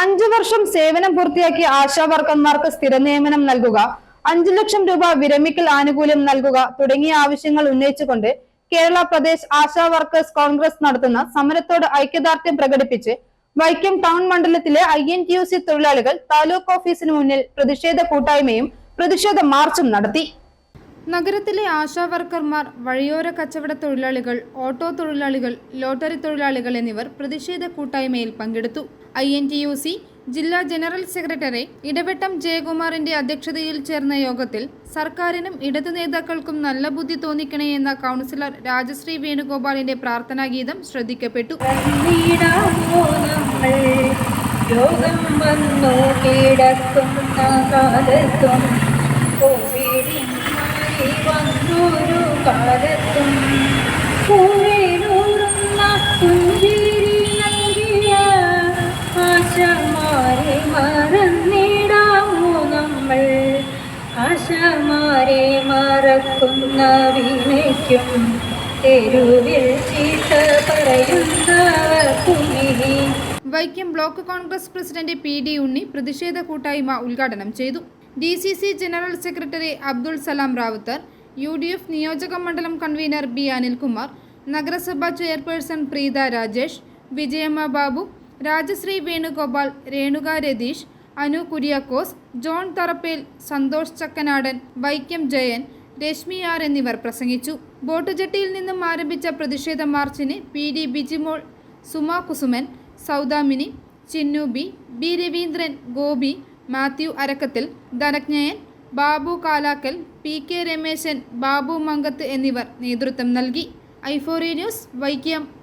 അഞ്ചു വർഷം സേവനം പൂർത്തിയാക്കിയ ആശാ വർക്കർമാർക്ക് സ്ഥിര നിയമനം നൽകുക അഞ്ചു ലക്ഷം രൂപ വിരമിക്കൽ ആനുകൂല്യം നൽകുക തുടങ്ങിയ ആവശ്യങ്ങൾ ഉന്നയിച്ചുകൊണ്ട് കേരള പ്രദേശ് ആശാ വർക്കേഴ്സ് കോൺഗ്രസ് നടത്തുന്ന സമരത്തോട് ഐക്യദാർഢ്യം പ്രകടിപ്പിച്ച് വൈക്കം ടൗൺ മണ്ഡലത്തിലെ I N T U C തൊഴിലാളികൾ താലൂക്ക് ഓഫീസിന് മുന്നിൽ പ്രതിഷേധ കൂട്ടായ്മയും പ്രതിഷേധ മാർച്ചും നടത്തി. നഗരത്തിലെ ആശാ വർക്കർമാർ വഴിയോര കച്ചവട തൊഴിലാളികൾ ഓട്ടോ തൊഴിലാളികൾ ലോട്ടറി തൊഴിലാളികൾ എന്നിവർ പ്രതിഷേധ കൂട്ടായ്മയിൽ പങ്കെടുത്തു. I N T U C ജില്ലാ ജനറൽ സെക്രട്ടറി ഇടവട്ടം ജയകുമാറിന്റെ അധ്യക്ഷതയിൽ ചേർന്ന യോഗത്തിൽ സർക്കാരിനും ഇടതു നേതാക്കൾക്കും നല്ല ബുദ്ധി തോന്നിക്കണേ എന്ന കൗൺസിലർ രാജശ്രീ വേണുഗോപാലിന്റെ പ്രാർത്ഥനാ ഗീതം ശ്രദ്ധിക്കപ്പെട്ടു. യോഗം വന്നു കിടക്കുന്ന കാലത്തും നമ്മൾ? Vaikom block Congress president P D Unni പ്രതിഷേധ കൂട്ടായ്മ ഉദ്ഘാടനം ചെയ്തു. D C C general secretary Abdul Salam Rawther U D F നിയോജക മണ്ഡലം കൺവീനർ ബി അനിൽകുമാർ നഗരസഭാ chairperson Preetha Rajesh Vijayamma Babu Rajashree Venugopal Renuka Ratheesh Anu Kuriakose John Tharappel Santhosh Chakkanadan Vaikom Jayan Reshmi R എന്നിവർ പ്രസംഗിച്ചു. ബോട്ടുജട്ടിയിൽ നിന്നും ആരംഭിച്ച പ്രതിഷേധ മാർച്ചിന് P D Bijimol Suma Kusuman Saudamini Chinnu B B Raveendran Gopi Mathew Arakkathil Dhananjayan Babu Kalakkal P K Rameshan Babu Mankath എന്നിവർ നേതൃത്വം നൽകി. ഐഫോറി ന്യൂസ് വൈക്കം.